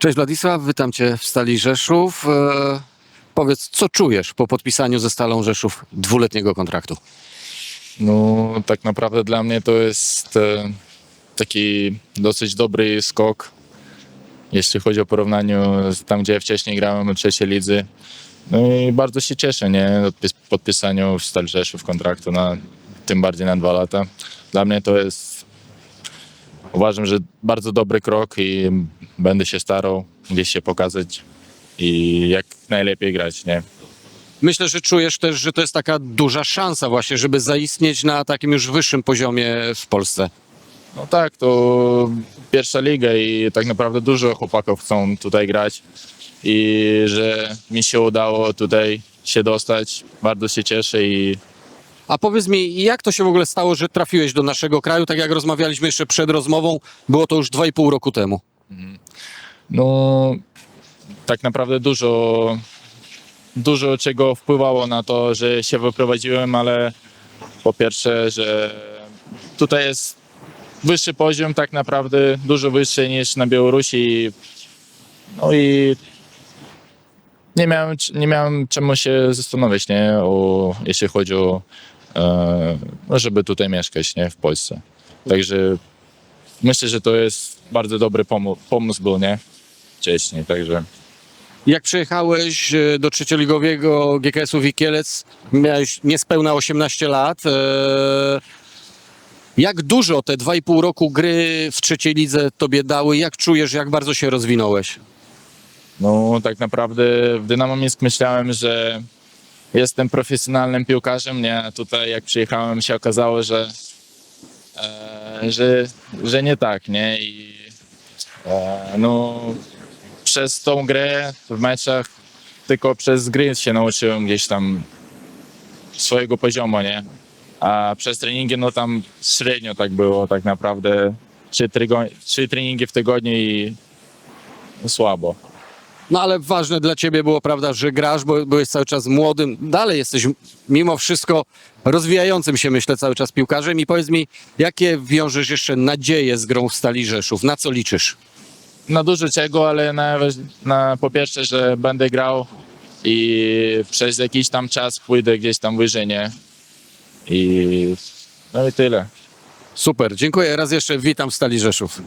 Cześć Władysław, witam Cię w Stali Rzeszów. E, powiedz, co czujesz po podpisaniu ze Stalą Rzeszów dwuletniego kontraktu? No, tak naprawdę dla mnie to jest e, taki dosyć dobry skok, jeśli chodzi o porównaniu z tam, gdzie wcześniej grałem w trzeciej lidze. No i bardzo się cieszę, nie, Podpis- podpisaniu w Stal Rzeszów kontraktu na, tym bardziej na dwa lata. Dla mnie to jest, uważam, że bardzo dobry krok i będę się starał gdzieś się pokazać i jak najlepiej grać, nie. Myślę, że czujesz też, że to jest taka duża szansa właśnie, żeby zaistnieć na takim już wyższym poziomie w Polsce. No tak, to pierwsza liga i tak naprawdę dużo chłopaków chcą tutaj grać i że mi się udało tutaj się dostać, bardzo się cieszę i A powiedz mi, jak to się w ogóle stało, że trafiłeś do naszego kraju? Tak jak rozmawialiśmy jeszcze przed rozmową, było to już 2,5 roku temu. no tak naprawdę dużo, dużo czego wpływało na to, że się wyprowadziłem, ale po pierwsze, że tutaj jest wyższy poziom tak naprawdę, dużo wyższy niż na Białorusi no i nie miałem, nie miałem czemu się zastanowić, nie, o, jeśli chodzi o, no, żeby tutaj mieszkać, nie, w Polsce. Także myślę, że to jest bardzo dobry pomysł, pomysł był, nie, wcześniej, także Jak przyjechałeś e, do trzecioligowego GKS-u Wikielec, miałeś niespełna 18 lat. e, Jak dużo te 2,5 roku gry w trzeciej lidze tobie dały? Jak czujesz, jak bardzo się rozwinąłeś? No, tak naprawdę w Dynamo Mińsk myślałem, że jestem profesjonalnym piłkarzem, nie? Tutaj jak przyjechałem się okazało, że, e, że, że nie tak, nie? I e, no, przez tą grę w meczach tylko przez gry się nauczyłem gdzieś tam swojego poziomu, nie? A przez treningi, no tam średnio tak było tak naprawdę. Trzy, trzy treningi w tygodniu i słabo. No ale ważne dla ciebie było, prawda, że grasz, bo byłeś cały czas młodym. Dalej jesteś mimo wszystko rozwijającym się, myślę, cały czas piłkarzem. I powiedz mi, jakie wiążesz jeszcze nadzieje z grą w Stali Rzeszów? Na co liczysz? na dużo czego, ale na, na, po pierwsze, że będę grał i przez jakiś tam czas pójdę gdzieś tam wyżej, nie? I no i tyle. Super, dziękuję. Raz jeszcze witam w Stali Rzeszów.